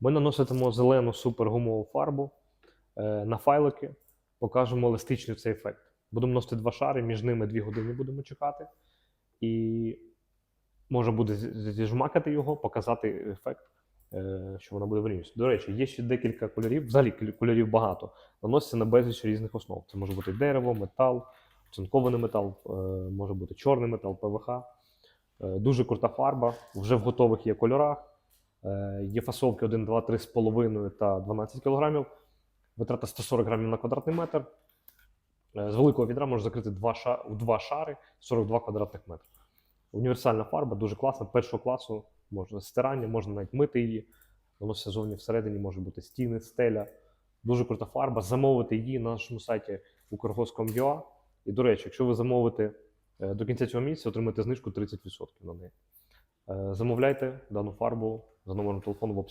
Ми наноситимо зелену супергумову фарбу е, на файлики, покажемо еластичний цей ефект. Будемо носити два шари, між ними дві години будемо чекати. І можна буде зіжмакати його, показати ефект, е, що вона буде вирівнюватися. До речі, є ще декілька кольорів, взагалі кольорів- багато. Наноситься на безліч різних основ. Це може бути дерево, метал, цинкований метал, е, може бути чорний метал, ПВХ. Дуже крута фарба, вже в готових є кольорах. Е, Є фасовки 1, 2, 3 з половиною та 12 кг. Витрата 140 грамів на квадратний метр. Е, З великого відра можна закрити два, ша... в два шари 42 квадратних метри. Універсальна фарба, дуже класна, першого класу, можна стирання, можна навіть мити її. Воно все зовні всередині може бути стіни, стеля. Дуже крута фарба. Замовити її на нашому сайті ukrhos.com.ua. І, до речі, якщо ви замовите е, до кінця цього місяця, отримаєте знижку 30% на неї. Замовляйте дану фарбу за номером телефону в описі.